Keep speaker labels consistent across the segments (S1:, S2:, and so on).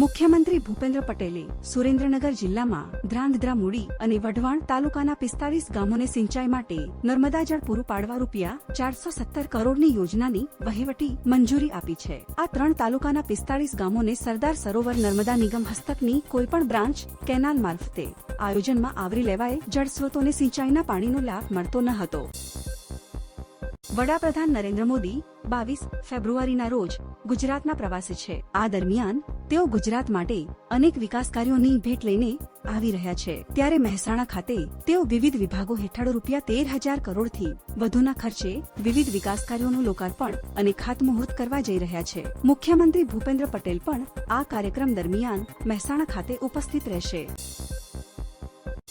S1: મુખ્યમંત્રી ભૂપેન્દ્ર પટેલે સુરેન્દ્રનગર જિલ્લામાં ધ્રાંગધ્રા મૂડી અને વઢવાણ તાલુકાના પિસ્તાલીસ ગામોને સિંચાઈ માટે નર્મદા જળ પૂરું પાડવા રૂપિયા ચારસો સત્તર કરોડની યોજનાની વહીવટી મંજૂરી આપી છે. આ ત્રણ તાલુકાના પિસ્તાલીસ ગામોને સરદાર સરોવર નર્મદા નિગમ હસ્તકની કોઈપણ બ્રાન્ચ, કેનાલ મારફતે આયોજનમાં આવરી લેવાય જળસ્રોતોને સિંચાઈના પાણીનો લાભ મળતો ન હતો. વડાપ્રધાન નરેન્દ્ર મોદી બાવીસ ફેબ્રુઆરીના રોજ ગુજરાતના પ્રવાસે છે. આ દરમિયાન તેઓ ગુજરાત માટે અનેક વિકાસ કાર્યોની ભેટ લઈને આવી રહ્યા છે. ત્યારે મહેસાણા ખાતે તેઓ વિવિધ વિભાગો હેઠળ રૂપિયા તેર હજાર કરોડથી વધુના ખર્ચે વિવિધ વિકાસ કાર્યોનું લોકાર્પણ અને ખાતમુહૂર્ત કરવા જઈ રહ્યા છે. મુખ્યમંત્રી ભૂપેન્દ્ર પટેલ પણ આ કાર્યક્રમ દરમિયાન મહેસાણા ખાતે ઉપસ્થિત રહેશે.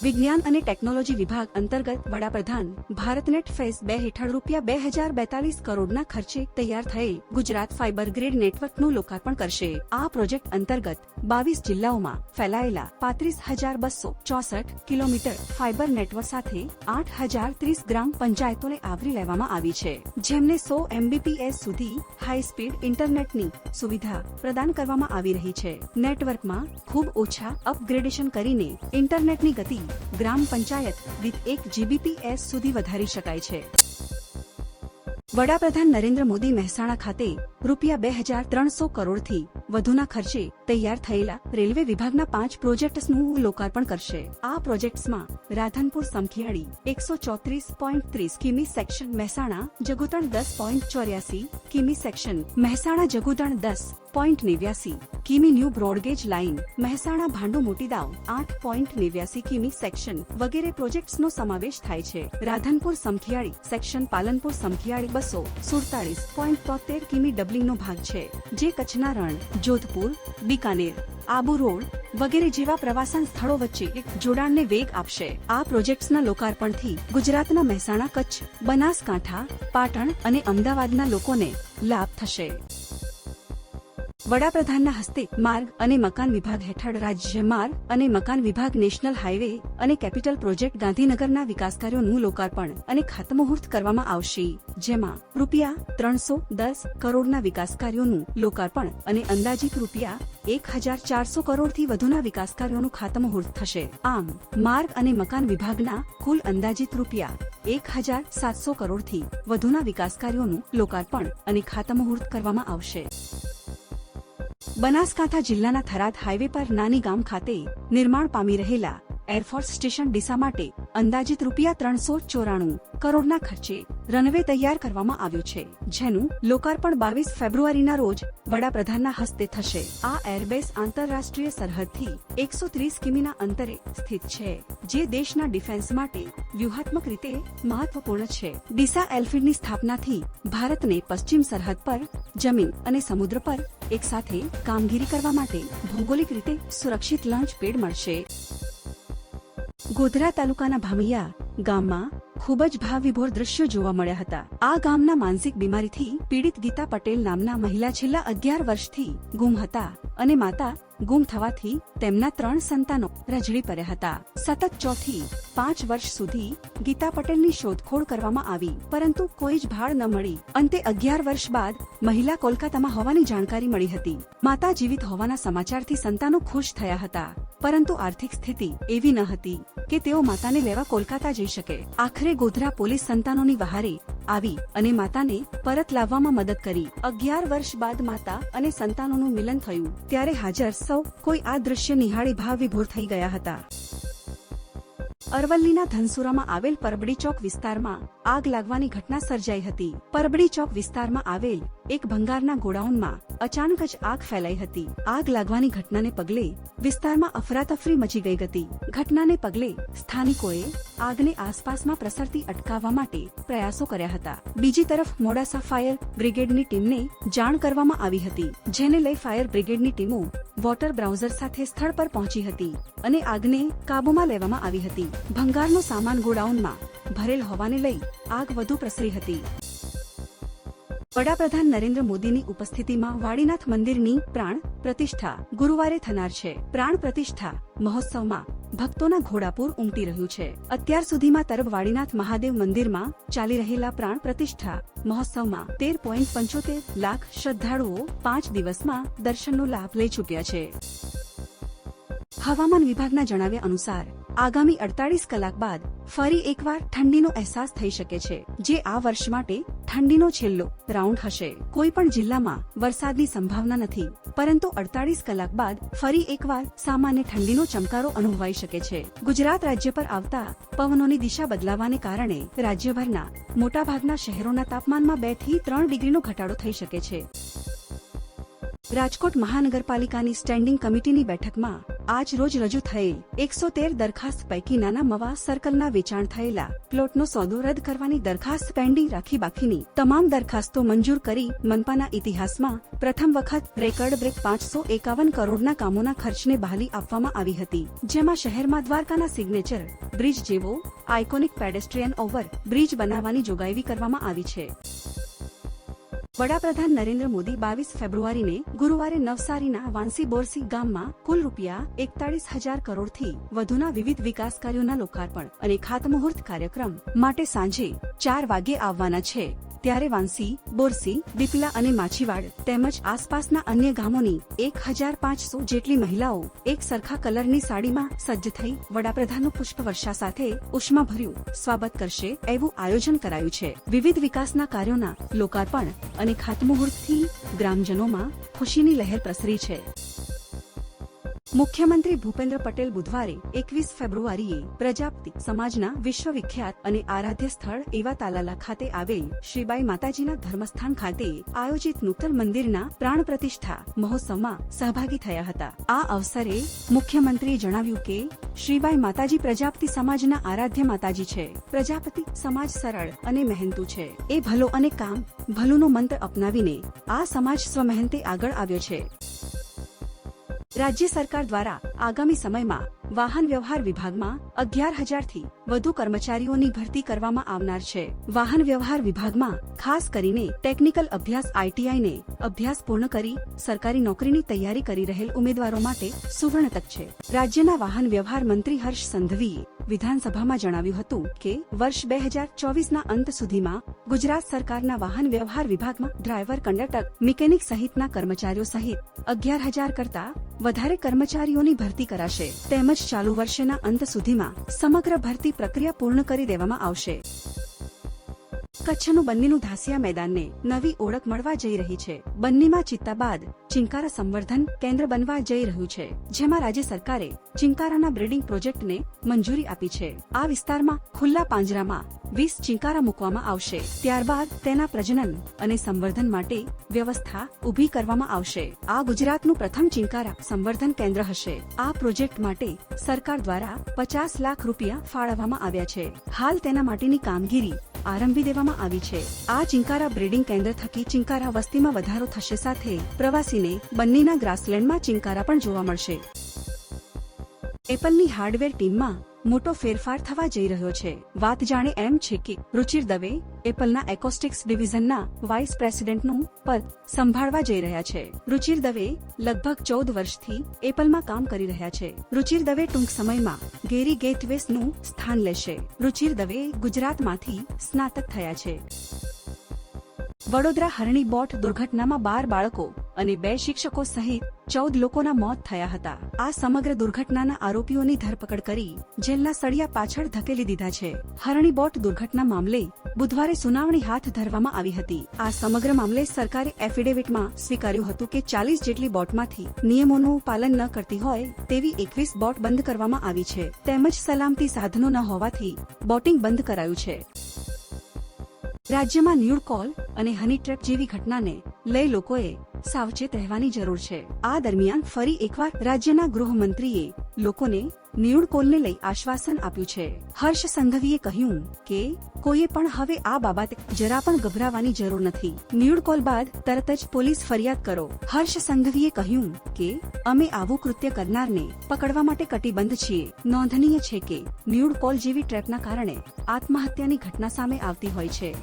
S1: વિજ્ઞાન અને ટેકનોલોજી વિભાગ અંતર્ગત વડાપ્રધાન ભારતનેટ ફેઝ બે હેઠળ રૂપિયા બે હજાર બેતાલીસ કરોડના ખર્ચે તૈયાર થયેલ ગુજરાત ફાઇબર ગ્રીડ નેટવર્કનું લોકાર્પણ કરશે. આ પ્રોજેક્ટ અંતર્ગત બાવીસ જિલ્લાઓમાં ફેલાયેલા પાંત્રીસ હજાર બસો ચોસઠ કિલોમીટર ફાઇબર નેટવર્ક સાથે આઠ હજાર ત્રીસ ગ્રામ પંચાયતોને આવરી લેવામાં આવી છે, જેમને સો એમબીપીએસ સુધી હાઈ સ્પીડ ઇન્ટરનેટની સુવિધા પ્રદાન કરવામાં આવી રહી છે. નેટવર્કમાં ખૂબ ઓછા અપગ્રેડેશન કરીને ઇન્ટરનેટની ગતિ ગ્રામ પંચાયત વિથ એક જીબીપીએસ સુધી વધારી શકાય છે. વડાપ્રધાન નરેન્દ્ર મોદી મહેસાણા ખાતે રૂપિયા બે હજાર ત્રણસો કરોડથી વધુના ખર્ચે તૈયાર થયેલા રેલવે વિભાગના પાંચ પ્રોજેક્ટ્સનું લોકાર્પણ કરશે. આ પ્રોજેક્ટ્સમાં રાધનપુર સમખિયાળી એકસો ચોત્રીસ પોઈન્ટ ત્રીસ કિમી સેક્શન મહેસાણા જગુતણ દસ પોઈન્ટ ચોર્યાસી કિમી સેક્શન મહેસાણા જગુતણ દસ પોઈન્ટ નેવ્યાસી કિમી new broad gauge line, Mehsana Bhandu Motidau આઠ પોઈન્ટ નેવ્યાસી કિમી સેક્શન વગેરે પ્રોજેક્ટ્સનો સમાવેશ થાય છે. રાધનપુર સમખિયાળી સેક્શન પાલનપુર સમખિયાળી બસો સુડતાલીસ પોઈન્ટ તોતેર કિમી ડબલિંગનો ભાગ છે. જે કચ્છના રણ, જોધપુર, બીકાનેર, આબુ રોડ વગેરે જેવા પ્રવાસન સ્થળો વચ્ચે જોડાણને વેગ આપશે. આ પ્રોજેક્ટ્સના લોકાર્પણથી ગુજરાતના મહેસાણા કચ્છ, બનાસકાંઠા, પાટણ અને અમદાવાદના લોકોને લાભ થશે. વડાપ્રધાનના હસ્તે માર્ગ અને મકાન વિભાગ હેઠળ રાજ્ય માર્ગ અને મકાન વિભાગ નેશનલ હાઈવે અને કેપિટલ પ્રોજેક્ટ ગાંધીનગરના વિકાસ કાર્યોનું લોકાર્પણ અને ખાતમુહૂર્ત કરવામાં આવશે, જેમાં રૂપિયા ત્રણસો દસ કરોડના વિકાસ કાર્યોનું લોકાર્પણ અને અંદાજિત રૂપિયા એક હજાર ચારસો કરોડથી વધુના વિકાસ કાર્યોનું ખાતમુહૂર્ત થશે. આમ, માર્ગ અને મકાન વિભાગના કુલ અંદાજિત રૂપિયા એક હજાર સાતસો કરોડથી વધુના વિકાસ કાર્યોનું લોકાર્પણ અને ખાતમુહૂર્ત કરવામાં આવશે. બનાસકાંઠા જિલ્લાના થરાદ હાઈવે પર નાની ગામ ખાતે નિર્માણ પામી રહેલા એરફોર્સ સ્ટેશન ડીસા માટે અંદાજિત રૂપિયા ત્રણસો ચોરાણું કરોડના ખર્ચે રનવે તૈયાર કરવામાં આવ્યો છે, જેનું લોકાર્પણ બાવીસ ફેબ્રુઆરીના રોજ વડાપ્રધાનના હસ્તે થશે. આ એરબેઝ આંતરરાષ્ટ્રીય સરહદથી એકસો ત્રીસ કિમીના અંતરે સ્થિત છે, જે દેશના ડિફેન્સ માટે વ્યૂહાત્મક રીતે મહત્વપૂર્ણ છે. ડીસા એલફીડની સ્થાપનાથી ભારતને પશ્ચિમ સરહદ પર જમીન અને સમુદ્ર પર એકસાથે કામગીરી કરવા માટે ભૌગોલિક રીતે સુરક્ષિત લોન્ચ પેડ મળશે. ગોધરા તાલુકાના ભામિયા ગામમાં ખૂબ જ ભાવવિભોર દ્રશ્યો જોવા મળ્યા હતા. આ ગામના માનસિક બીમારીથી પીડિત ગીતા પટેલ નામના મહિલા છેલ્લા અગિયાર વર્ષથી ગુમ હતા અને માતા ગુમ થવાથી તેમના ત્રણ સંતાનો રજડી પડ્યા હતા. સતત ચોથી, પાંચ વર્ષ સુધી ગીતા પટેલની શોધખોળ કરવામાં આવી, પરંતુ કોઈ જ ભાળ ન મળી. અંતે અગિયાર વર્ષ બાદ મહિલા કોલકાતામાં હોવાની જાણકારી મળી હતી. માતા જીવિત હોવાના સમાચારથી સંતાનો ખુશ થયા હતા. પરંતુ આર્થિક સ્થિતિ એવી ન હતી કે તેઓ માતાને લેવા કોલકાતા જઈ શકે. આખરે ગોધરા પોલીસ સંતાનોની વહારે આવી અને માતાને પરત લાવવામાં મદદ કરી. અગિયાર વર્ષ બાદ માતા અને સંતાનોનું મિલન થયું. ત્યારે હાજર સૌ કોઈ આ દ્રશ્ય નિહાળી ભાવ વિભોર થઈ ગયા હતા. અરવલ્લીના ધનસુરામાં આવેલ પરબડી ચોક વિસ્તારમાં આગ લાગવાની ઘટના સર્જાઈ હતી. પરબડી ચોક વિસ્તારમાં આવેલ એક ભંગારના ગોડાઉનમાં અચાનક જ આગ ફેલાઈ હતી. આગ લાગવાની ઘટનાને પગલે વિસ્તારમાં અફરાતફરી મચી ગઈ હતી. ઘટનાને પગલે સ્થાનિકોએ આગને આસપાસમાં પ્રસરતી અટકાવવા માટે પ્રયાસો કર્યા હતા. બીજી તરફ મોડાસા ફાયર બ્રિગેડની ટીમને જાણ કરવામાં આવી હતી, જેને લઈ ફાયર બ્રિગેડની ટીમો વોટર બ્રાઉઝર સાથે સ્થળ પર પહોંચી હતી અને આગને કાબૂમાં લેવામાં આવી હતી. ભંગારનો સામાન ગોડાઉનમાં ભરેલ હોવાને લઈ આગ વધુ પ્રસરી હતી. વડાપ્રધાન નરેન્દ્ર મોદીની ઉપસ્થિતિમાં વાડીનાથ મંદિરની પ્રાણ પ્રતિષ્ઠા ગુરુવારે થનાર છે. પ્રાણ પ્રતિષ્ઠા મહોત્સવમાં ભક્તોના ઘોડાપુર ઉમટી રહ્યું છે. અત્યાર સુધીમાં તરફ વાડીનાથ મહાદેવ મંદિરમાં ચાલી રહેલા પ્રાણ પ્રતિષ્ઠા મહોત્સવમાં તેર પોઈન્ટ પંચોતેર લાખ શ્રદ્ધાળુઓ પાંચ દિવસમાં દર્શનનો લાભ લઈ ચૂક્યા છે. હવામાન વિભાગના જણાવ્યા અનુસાર આગામી અડતાલીસ કલાક બાદ ફરી એકવાર ઠંડીનો અહેસાસ થઈ શકે છે, જે આ વર્ષ માટે ઠંડીનો છેલ્લો રાઉન્ડ હશે. કોઈ પણ જિલ્લામાં વરસાદની સંભાવના નથી, પરંતુ અડતાલીસ કલાક બાદ ફરી એકવાર સામાન્ય ઠંડીનો ચમકારો અનુભવાઈ શકે છે. ગુજરાત રાજ્ય પર આવતા પવનોની દિશા બદલાવાને કારણે રાજ્યભરના મોટાભાગના શહેરોના તાપમાનમાં બેથી ત્રણ ડિગ્રીનો ઘટાડો થઈ શકે છે. રાજકોટ મહાનગરપાલિકાની સ્ટેન્ડિંગ કમિટીની બેઠકમાં આજ રોજ રજૂ થયેલ એકસો તેર દરખાસ્ત પૈકી નાના મવા સર્કલના વેચાણ થયેલા. પ્લોટનો સોદો રદ કરવાની દરખાસ્ત પેન્ડિંગ રાખી બાકીની તમામ દરખાસ્તો મંજૂર કરી મનપાના ઇતિહાસમાં પ્રથમ વખત રેકર્ડ બ્રેક પાંચસો એકાવન કરોડના કામોના ખર્ચને બહાલી આપવામાં આવી હતી. જેમાં શહેરમાં દ્વારકાના સિગ્નેચર બ્રિજ જેવો આઇકોનિક પેડેસ્ટ્રીયન ઓવર બ્રિજ બનાવવાની જોગવાઈ કરવામાં આવી છે. વડાપ્રધાન નરેન્દ્ર મોદી બાવીસ ફેબ્રુઆરીને ગુરુવારે નવસારીના વાંસી બોરસી ગામમાં કુલ રૂપિયા એકતાળીસ હજાર કરોડથી વધુના વિવિધ વિકાસ કાર્યોના લોકાર્પણ અને ખાતમુહૂર્ત કાર્યક્રમ માટે સાંજે ચાર વાગ્યે આવવાના છે. ત્યારે વાંસી, બોરસી, દીપલા અને માછીવાડ તેમજ આસપાસના અન્ય ગામોની એક હજાર પાંચસો જેટલી મહિલાઓ એક સરખા કલરની સાડીમાં સજ્જ થઈ વડાપ્રધાનનું પુષ્પવર્ષા સાથે ઉષ્માભર્યું સ્વાગત કરશે એવું આયોજન કરાયું છે. વિવિધ વિકાસના કાર્યોના લોકાર્પણ અને ખાતમુહૂર્તથી ગ્રામજનોમાં ખુશીની લહેર પ્રસરી છે. મુખ્યમંત્રી ભૂપેન્દ્ર પટેલ બુધવારે એકવીસ ફેબ્રુઆરીએ પ્રજાપતિ સમાજના વિશ્વવિખ્યાત અને આરાધ્ય સ્થળ એવા તાલાલા ખાતે આવેલ શ્રીબાઈ માતાજીના ધર્મસ્થાન ખાતે આયોજિત નૂતન મંદિરના પ્રાણ પ્રતિષ્ઠા મહોત્સવમાં સહભાગી થયા હતા. આ અવસરે મુખ્યમંત્રીએ જણાવ્યું કે, શ્રીબાઈ માતાજી પ્રજાપતિ સમાજના આરાધ્ય માતાજી છે. પ્રજાપતિ સમાજ સરળ અને મહેનતુ છે. એ ભલો અને કામ ભલુનો મંત્ર અપનાવીને આ સમાજ સ્વમહેનતે આગળ આવ્યો છે. રાજ્ય સરકાર દ્વારા આગામી સમયમાં વાહન વ્યવહાર વિભાગમાં અગિયાર હજારથી વધુ કર્મચારીઓની ભરતી કરવામાં આવનાર છે. વાહન વ્યવહાર વિભાગમાં ખાસ કરીને ટેકનિકલ અભ્યાસ આઈટીઆઈને અભ્યાસ પૂર્ણ કરી સરકારી નોકરીની તૈયારી કરી રહેલ ઉમેદવારો માટે સુવર્ણ તક છે. રાજ્યના વાહન વ્યવહાર મંત્રી હર્ષ સંઘવીએ વિધાનસભામાં જણાવ્યું હતું કે, વર્ષ બે હજાર ચોવીસના અંત સુધીમાં ગુજરાત સરકારના વાહન વ્યવહાર વિભાગમાં ડ્રાઈવર, કંડક્ટર, મિકેનિક સહિતના કર્મચારીઓ સહિત અગિયાર હજાર કરતા વધારે કર્મચારીઓની ભરતી કરાશે. તેમજ ચાલુ વર્ષના અંત સુધીમાં સમગ્ર ભરતી પ્રક્રિયા પૂર્ણ કરી દેવામાં આવશે. કચ્છનું બંનેનું ધાસિયા મેદાનને નવી ઓળખ મળવા જઈ રહી છે. બંનીમાં ચિત્તા બાદ ચિંકારા સંવર્ધન કેન્દ્ર બનવા જઈ રહ્યું છે, જેમાં રાજ્ય સરકારે ચિંકારાના બ્રીડિંગ પ્રોજેક્ટને મંજૂરી આપી છે. આ વિસ્તારમાં ખુલ્લા પાંજરામાં વીસ ચિંકારા મૂકવામાં આવશે. ત્યારબાદ તેના પ્રજનન અને સંવર્ધન માટે વ્યવસ્થા ઊભી કરવામાં આવશે. આ ગુજરાતનું પ્રથમ ચિંકારા સંવર્ધન કેન્દ્ર હશે. આ પ્રોજેક્ટ માટે સરકાર દ્વારા પચાસ લાખ રૂપિયા ફાળવવામાં આવ્યા છે. હાલ તેના માટેની કામગીરી આરંભી દેવામાં આવી છે. આ ચિંકારા બ્રીડિંગ કેન્દ્ર થકી ચિંકારા વસ્તીમાં વધારો થશે સાથે પ્રવાસીને બંનેના ગ્રાસલેન્ડમાં ચિંકારા પણ જોવા મળશે. એપલની હાર્ડવેર ટીમમાં મોટો ફેરફાર થવા જઈ રહ્યો છે. વાત જાણે એમ છે કે રુચિર દવે એપલના એકોસ્ટિક્સ ડિવિઝનના વાઇસ પ્રેસિડેન્ટનું પદ સંભાળવા જઈ રહ્યા છે. રુચિર દવે લગભગ ચૌદ વર્ષથી એપલમાં કામ કરી રહ્યા છે. રુચિર દવે ટૂંક સમયમાં ગેરી ગેટવેસનું સ્થાન લેશે. રુચિર દવે ગુજરાતમાંથી સ્નાતક થયા છે. વડોદરા હરણી બોટ દુર્ઘટનામાં બાર બાળકો અને બે શિક્ષકો સહિત ચૌદ લોકોના મોત થયા હતા. આ સમગ્ર દુર્ઘટનાના આરોપીઓની ધરપકડ કરી જેલના સળિયા પાછળ ધકેલી દીધા છે. હરણી બોટ દુર્ઘટના મામલે બુધવારે સુનાવણી હાથ ધરવામાં આવી હતી. આ સમગ્ર મામલે સરકારે એફિડેવિટમાં સ્વીકાર્યું હતું કે ચાલીસ જેટલી બોટમાંથી નિયમોનું પાલન ન કરતી હોય તેવી એકવીસ બોટ બંધ કરવામાં આવી છે. તેમજ સલામતી સાધનો ન હોવાથી બોટિંગ બંધ કરાયું છે. રાજ્યમાં ન્યૂડ કોલ અને હની ટ્રેપ જેવી ઘટનાને લઈ લોકોએ સાવચેત રહેવાની જરૂર છે. આ દરમિયાન ફરી એકવાર રાજ્યના ગૃહમંત્રીએ લોકોને ન્યૂડ કોલને લઈ આશ્વાસન આપ્યું છે. હર્ષ સંઘવીએ કહ્યું કે, કોઈએ પણ હવે આ બાબતે જરા પણ ગભરાવાની જરૂર નથી. ન્યૂડ કોલ બાદ તરત જ પોલીસ ફરિયાદ કરો. હર્ષ સંઘવીએ કહ્યું કે, અમે આવું કૃત્ય કરનારને પકડવા માટે કટિબદ્ધ છીએ. નોંધનીય છે કે ન્યૂડ કોલ જેવી ટ્રેપના કારણે આત્મહત્યાની ઘટના સામે આવતી હોય છે.